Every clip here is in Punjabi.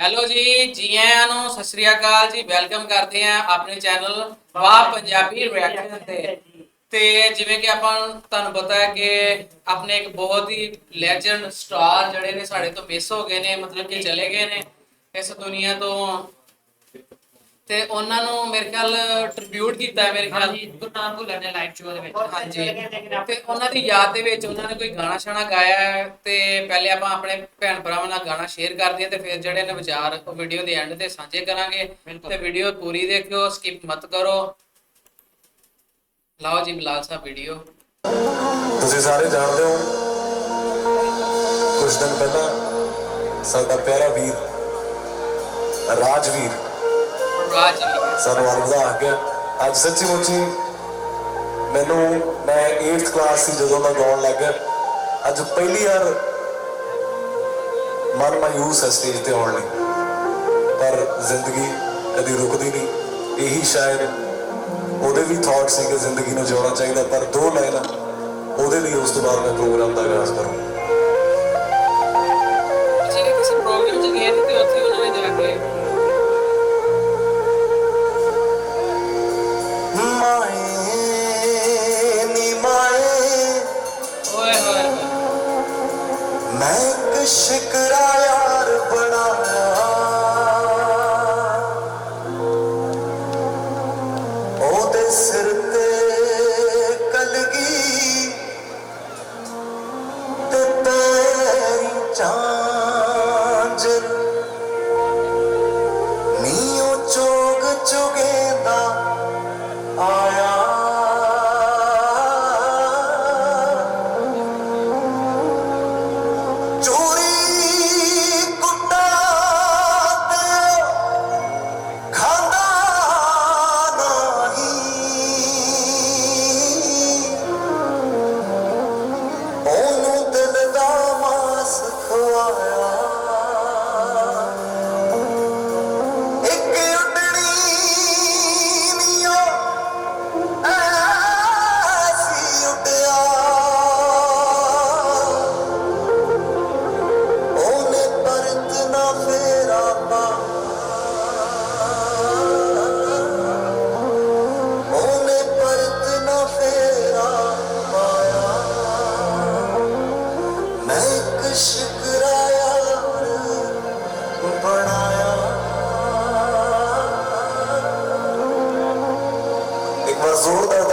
ਹੈਲੋ ਜੀ ਜੀ ਆਇਆਂ ਨੂੰ ਸਤਿ ਸ੍ਰੀ ਅਕਾਲ ਜੀ, ਵੈਲਕਮ ਕਰਦੇ ਆ ਆਪਣੇ ਚੈਨਲ ਵਾਹ ਪੰਜਾਬੀ ਰਿਐਕਸ਼ਨ ਤੇ। ਤੇ ਜਿਵੇਂ ਕਿ ਆਪਾਂ ਤੁਹਾਨੂੰ ਪਤਾ ਹੈ ਕਿ ਆਪਣੇ ਇੱਕ ਬਹੁਤ ਹੀ ਲੈਜੈਂਡ ਸਟਾਰ ਜਿਹੜੇ ਨੇ ਸਾਡੇ ਤੋਂ ਮਿਸ ਹੋ ਗਏ ਨੇ, ਮਤਲਬ ਕਿ ਚਲੇ ਗਏ ਨੇ। ਇਸ ਦੁਨੀਆ ਤੋਂ ਤੇ ਉਹਨਾਂ ਨੂੰ ਮੇਰੇ ਖਿਆਲ ਟ੍ਰਿਬਿਊਟ ਕੀਤਾ ਹੈ ਮੇਰੇ ਖਿਆਲ ਹਾਂਜੀ ਗੁਰਨਾਮ ਭੁੱਲਰ ਨੇ ਲਾਈਵ ਸ਼ੋਅ ਦੇ ਵਿੱਚ। ਹਾਂਜੀ। ਤੇ ਉਹਨਾਂ ਦੀ ਯਾਦ ਦੇ ਵਿੱਚ ਉਹਨਾਂ ਨੇ ਕੋਈ ਗਾਣਾ ਸ਼ਾਣਾ ਗਾਇਆ ਹੈ ਤੇ ਪਹਿਲੇ ਆਪਾਂ ਆਪਣੇ ਭੈਣ ਭਰਾਵਾਂ ਨਾਲ ਗਾਣਾ ਸ਼ੇਅਰ ਕਰਦੇ ਹਾਂ ਤੇ ਫਿਰ ਜਿਹੜੇ ਨੇ ਵਿਚਾਰ ਉਹ ਵੀਡੀਓ ਦੇ ਐਂਡ ਤੇ ਸਾਂਝੇ ਕਰਾਂਗੇ। ਤੇ ਵੀਡੀਓ ਪੂਰੀ ਦੇਖਿਓ ਸਕਿਪ ਮਤ ਕਰੋ। ਲਾਓ ਜੀ ਬਲਾਲ ਸਾਹਿਬ ਵੀਡੀਓ ਤੁਸੀਂ ਸਾਰੇ ਜਾਣਦੇ ਹੋ ਕੁਝ ਦਿਨ ਪਹਿਲਾਂ ਸਾਡਾ ਪਿਆਰਾ ਵੀਰ ਰਾਜਵੀਰ ਸਾਨੂੰ ਅਲਵਿਦਾ ਆ ਗਿਆ। ਅੱਜ ਸੱਚੀ ਮੁੱਚੀ ਮੈਨੂੰ ਮੈਂ 8th ਕਲਾਸ ਸੀ ਜਦੋਂ ਮੈਂ ਗਾਉਣ ਲੱਗਾ ਅੱਜ ਪਹਿਲੀ ਵਾਰ ਮਨ ਮਾਯੂਸ ਹੈ ਸਟੇਜ ਤੇ ਆਉਣ ਲਈ। ਪਰ ਜ਼ਿੰਦਗੀ ਕਦੀ ਰੁਕਦੀ ਨਹੀਂ। ਇਹੀ ਸ਼ਾਇਦ ਉਹਦੇ ਵੀ ਥਾਟ ਸੀ ਕਿ ਜ਼ਿੰਦਗੀ ਨੂੰ ਜਿਉਣਾ ਚਾਹੀਦਾ ਪਰ ਦੋ ਲਾਈਨਾਂ ਉਹਦੇ ਲਈ ਉਸ ਤੋਂ ਬਾਅਦ ਮੈਂ ਪ੍ਰੋਗਰਾਮ ਦਾ ਆਗਾਜ਼ ਕਰੂੰ ਕਿ ਕਿਸੇ ਪ੍ਰੋਗਰਾਮ 'ਚ ਗਏ ਤੇ ਉਹਦੇ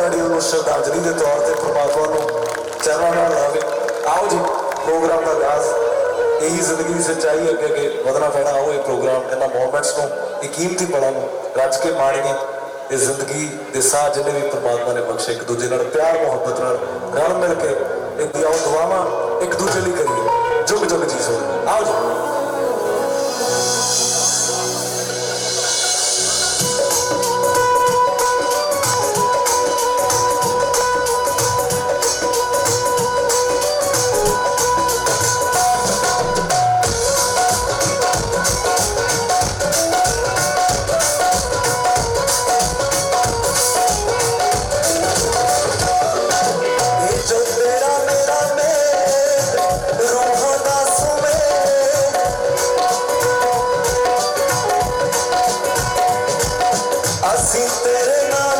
ਜ਼ੋਰਦਾਰ ਤਾੜੀ ਸ਼ਰਧਾਂਜਲੀ ਦੇ ਤੌਰ ਤੇ ਪ੍ਰਮਾਤਮਾ ਨੂੰ ਚਰਨਾਂ ਨਾਲ ਲਾਵੇ। ਆਓ ਜੀ, ਪ੍ਰੋਗਰਾਮ ਦਾ ਆਗਾਜ਼ ਇਹੀ ਜ਼ਿੰਦਗੀ ਦੀ ਸੱਚਾਈ ਹੈ ਅੱਗੇ ਵਧਣਾ ਪੈਣਾ। ਆਓ ਇਹ ਪ੍ਰੋਗਰਾਮ ਇਹਨਾਂ ਮੂਮੈਂਟਸ ਨੂੰ, ਇਹ ਕੀਮਤੀ ਪਲਾਂ ਨੂੰ ਰੱਜ ਕੇ ਮਾਣੀਏ। ਇਹ ਜ਼ਿੰਦਗੀ ਦੇ ਸਾਹ ਜਿਹਨੇ ਵੀ ਪ੍ਰਮਾਤਮਾ ਨੇ ਬਖਸ਼ੇ, ਇੱਕ ਦੂਜੇ ਨਾਲ ਪਿਆਰ, ਮੁਹੱਬਤ ਨਾਲ ਰਲ ਮਿਲ ਕੇ, ਇੱਕ ਦਿਆਉ ਦੁਆਵਾਂ, ਇੱਕ ਦੂਜੇ ਲਈ ਕਰੀਏ। ਜੁਗ ਜੁਗ ਜੀ ਸੋ ਆਓ ਜੀ। sin serenar.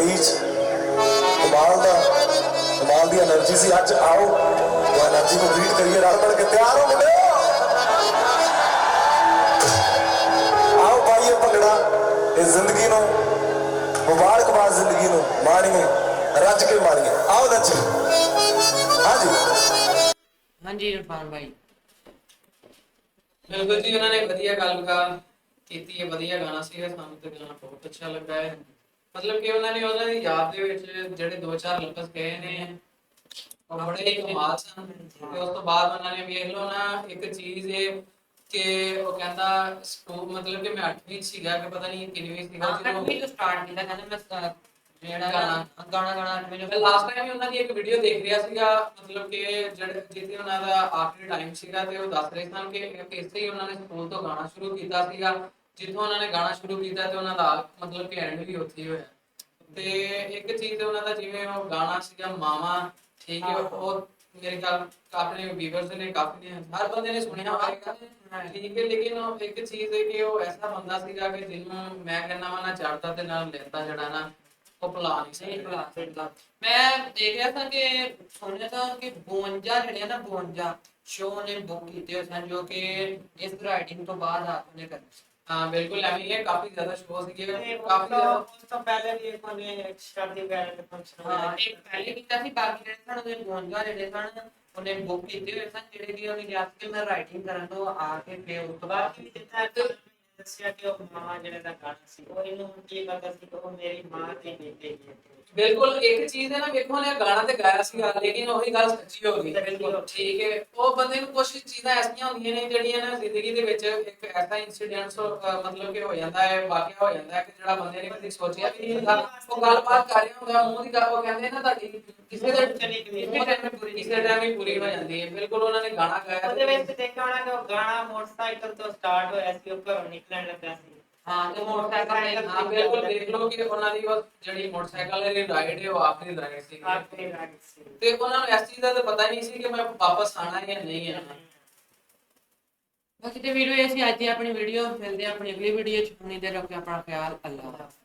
2023 ਚ ਕਮਾਲ ਦਾ ਕਮਾਲ ਦੀ એનર્ਜੀ ਸੀ। ਅੱਜ ਆਓ ਉਹ એનર્ਜੀ ਨੂੰ ਗ੍ਰੀਟ ਕਰੀਏ। ਰਲ ਮਿਲ ਤਿਆਰ ਹੋ ਮੁੰਡੇ ਆਓ ਪਾਈਏ ਭੰਗੜਾ ਇਹ ਜ਼ਿੰਦਗੀ ਨੂੰ ਮੁਬਾਰਕਬਾਦ ਜ਼ਿੰਦਗੀ ਨੂੰ ਮਾਣੀਏ ਰੱਜ ਕੇ ਮਾਣੀਏ। ਆਓ ਨੱਚੀਏ ਹਾਂਜੀ। ਹਾਂਜੀ ਇਰਫਾਨ ਭਾਈ। ਬਿਲਕੁਲ ਜੀ ਉਹਨਾਂ ਨੇ ਵਧੀਆ ਗੱਲ ਕੀਤੀ ਹੈ ਵਧੀਆ ਗਾਣਾ ਸੀ ਸਾਨੂੰ ਤੇ ਗਾਣਾ ਬਹੁਤ ਅੱਛਾ ਲੱਗਾ ਹੈ। ਮਤਲਬ ਕਿ ਉਹਨਾਂ ਨੇ ਉਹਨਾਂ ਦੀ ਯਾਦ ਦੇ ਵਿੱਚ ਜਿਹੜੇ ਦੋ ਚਾਰ ਲਫ਼ਜ਼ ਕਹੇ ਨੇ ਉਹ ਬੜੇ ਹੀ ਕਮਾਲ ਸਨ ਤੇ ਉਸ ਤੋਂ ਬਾਅਦ ਉਹਨਾਂ ਨੇ ਵੇਖ ਲਓ ਨਾ ਇੱਕ ਚੀਜ਼ ਇਹ ਕਿ ਉਹ ਕਹਿੰਦਾ ਸਕੂਲ ਮਤਲਬ ਕਿ ਮੈਂ 8ਵੀਂ ਸੀਗਾ ਕਿ ਪਤਾ ਨਹੀਂ ਕਿੰਨਵੀਂ ਸੀਗਾ ਹਾਂ ਜਦੋਂ ਤੋਂ ਸਟਾਰਟ ਕੀਤਾ ਕਹਿੰਦੇ ਮੈਂ ਜਿਹੜਾ ਗਾਣਾ। ਗਾਣਾ ਅੱਠਵੀਂ ਮੈਂ ਲਾਸਟ ਟਾਈਮ ਉਹਨਾਂ ਦੀ ਇੱਕ ਵੀਡੀਓ ਦੇਖ ਰਿਹਾ ਸੀਗਾ ਮਤਲਬ ਕਿ ਜਿਹੜੇ ਜਿੱਥੇ ਉਹਨਾਂ ਦਾ ਆਖਰੀ ਟਾਈਮ ਸੀਗਾ ਤੇ ਉਹ ਦੱਸ ਰਹੇ ਸਨ ਕਿ ਇਸੇ ਹੀ ਉਹਨਾਂ ਨੇ ਸਕੂਲ ਤੋਂ ਗਾਣਾ ਸ਼ੁਰੂ ਕੀਤਾ ਸੀਗਾ ਜਿੱਥੋਂ ਉਹਨਾਂ ਨੇ ਗਾਣਾ ਸ਼ੁਰੂ ਕੀਤਾ ਤੇ ਉਹਨਾਂ ਦਾ ਮਤਲਬ ਕਿ ਐਂਡ ਵੀ ਉੱਥੇ ਹੀ ਹੋਇਆ। ਤੇ ਇੱਕ ਚੀਜ਼ ਉਹਨਾਂ ਦਾ ਜਿਵੇਂ ਉਹ ਗਾਣਾ ਸੀਗਾ ਮਾਵਾ ਠੀਕ ਹੈ ਉਹ ਮੇਰੇ ਖਿਆਲ ਆਪਣੇ ਵੀਵਰਸ ਨੇ ਕਾਫੀ ਨੇ। ਹਰ ਬੰਦੇ ਨੇ ਸੁਣਿਆ ਹੋਵੇਗਾ ਠੀਕ ਹੈ ਲੇਕਿਨ ਉਹ ਇੱਕ ਚੀਜ਼ ਹੈ ਕਿ ਉਹ ਐਸਾ ਬੰਦਾ ਸੀਗਾ ਕਿ ਜਿਹਨੂੰ ਮੈਂ ਕਹਿੰਦਾ ਵਾ ਨਾ ਚੜਦਾ ਤੇ ਨਾਲ ਲੈਂਦਾ ਜਿਹੜਾ ਨਾ ਉਹ ਭੁਲਾ ਨਹੀਂ ਸਹੀ ਭਲਾ ਸਕਦਾ। ਮੈਂ ਦੇਖ ਰਿਹਾ ਸੀ ਕਿ ਸੁਣਿਆ ਤਾਂ ਕਿ 52 ਜਿਹੜੇ ਨਾ 52 ਸ਼ੋਅ ਨੇ ਬੁੱਕ ਕੀਤੇ ਹੋਏ ਸਨ ਜੋ ਕਿ ਇਸ ਰਾਈਟਿੰਗ ਤੋਂ ਬਾਅਦ ਆਪ ਨੇ ਕਰਨੇ ਹੈ ਕਾਫੀ ਜ਼ਿਆਦਾ ਸ਼ੋਅ ਸੀਗੇ। ਤੇ ਉਸ ਕਾਫੀ ਤੋਂ ਜ਼ਿਆਦਾ ਉਸ ਤੋਂ ਪਹਿਲੇ ਵੀ ਇੱਕ ਉਹਨੇ ਸ਼ਾਦੀ ਵਗੈਰਾ ਦੇ ਫੰਕਸ਼ਨ ਹਾਂ ਇੱਕ ਪਹਿਲੇ ਕੀਤਾ ਸੀ ਬਾਕੀ ਜਿਹੜੇ ਸਨ ਉਹਦੇ 52 ਜਿਹੜੇ ਸਨ ਉਹਨੇ ਬੁੱਕ ਕੀਤੇ ਹੋਏ ਸਨ ਜਿਹੜੇ ਕਿ ਉਹਨੇ ਕਿਹਾ ਕਿ ਮੈਂ ਰਾਈਟਿੰਗ ਕਰਨ ਤੋਂ ਆ ਕੇ ਫਿਰ ਉਸ ਤੋਂ ਬਾਅਦ ਵੀ ਜਿੱਦਾਂ ਦੱਸਿਆ ਕਿ ਉਹ ਮਾਂ ਜਿਹੜੇ ਦਾ ਗਾਣਾ ਸੀ ਉਹ ਇਹਨੂੰ ਕੀ ਕਰਦਾ ਸੀ ਕਿ ਉਹ ਮੇਰੀ ਮਾਂ ਦੀ ਬੇਟੀ ਹੈ। ਬਿਲਕੁਲ ਇੱਕ ਚੀਜ਼ ਹੈ ਨਾ ਵੇਖੋ ਨੇ ਗਾਣਾ ਤੇ ਗਾਇਆ ਸੀਗਾ ਲੇਕਿਨ ਉਹੀ ਗੱਲ ਸੱਚੀ ਹੋ ਗਈ। ਬਿਲਕੁਲ। ਠੀਕ ਹੈ ਉਹ ਬੰਦੇ ਨੂੰ ਕੁਝ ਚੀਜ਼ਾਂ ਐਸੀਆਂ ਹੁੰਦੀਆਂ ਨੇ ਜਿਹੜੀਆਂ ਨਾ ਜ਼ਿੰਦਗੀ ਦੇ ਵਿੱਚ ਇੱਕ ਐਸਾ ਇਨਸੀਡੈਂਟ ਮਤਲਬ ਕਿ ਹੋ ਜਾਂਦਾ ਹੈ ਵਾਕਿਆ ਹੋ ਜਾਂਦਾ ਹੈ ਕਿ ਜਿਹੜਾ ਬੰਦੇ ਨੇ ਕਦੇ ਸੋਚਿਆ ਵੀ ਨਹੀਂ ਹੁੰਦਾ। ਉਹ ਗੱਲਬਾਤ ਕਰ ਰਿਹਾ ਹੁੰਦਾ ਮੂੰਹ ਦੀ ਗੱਲ ਉਹ ਕਹਿੰਦੇ ਨਾ ਤੁਹਾਡੀ ਕਿਸੇ ਦੇ ਚਲੀ ਗਈ। ਕਿਸੇ ਟਾਈਮ ਪੂਰੀ ਕਿਸੇ ਟਾਈਮ ਹੀ ਪੂਰੀ ਹੋ ਜਾਂਦੀ ਹੈ। ਬਿਲਕੁਲ ਉਹਨਾਂ ਨੇ ਗਾਣਾ ਗਾਇਆ ਉਹਦੇ ਵਿੱਚ ਦੇਖਿਆ ਹੋਣਾ ਕਿ ਉਹ ਗਾਣਾ ਮੋਟਰਸਾਈਕਲ ਤੋਂ ਸਟਾਰਟ ਹੋਇਆ ਸੀ ਉਹ ਘਰੋਂ ਨਿਕਲਣ ਲੱਗਾ ਸੀ। ਹਾਂ ਤੇ ਮੋਟਰਸਾਈਕਲ ਹਾਂ ਬਿਲਕੁਲ ਦੇਖ ਲਓ ਕਿ ਉਹਨਾਂ ਦੀ ਉਹ ਜਿਹੜੀ ਮੋਟਰਸਾਈਕਲ ਦੀ ਰਾਈਡ ਹੈ ਉਹ ਆਖਰੀ ਰਾਈਡ ਸੀ। ਆਖਰੀ ਰਾਗ ਸੀ। ਤੇ ਉਹਨਾਂ ਨੂੰ ਇਸ ਚੀਜ਼ ਦਾ ਤਾਂ ਪਤਾ ਨਹੀਂ ਸੀ ਕਿ ਮੈਂ ਵਾਪਸ ਆਣਾ ਜਾਂ ਨਹੀਂ ਆਣਾ ਬਾਕੀ ਤੇ ਵੀਡੀਓ ਇਹ ਸੀ ਅੱਜ ਦੀ ਆਪਣੀ ਵੀਡੀਓ ਮਿਲਦੇ ਹਾਂ ਆਪਣੀ ਅਗਲੀ ਵੀਡੀਓ ਚ ਉਨੀ ਦੇਰ ਰੱਖੋ ਆਪਣਾ ਖਿਆਲ ਅੱਲਾਹ ਹਾਫਿਜ਼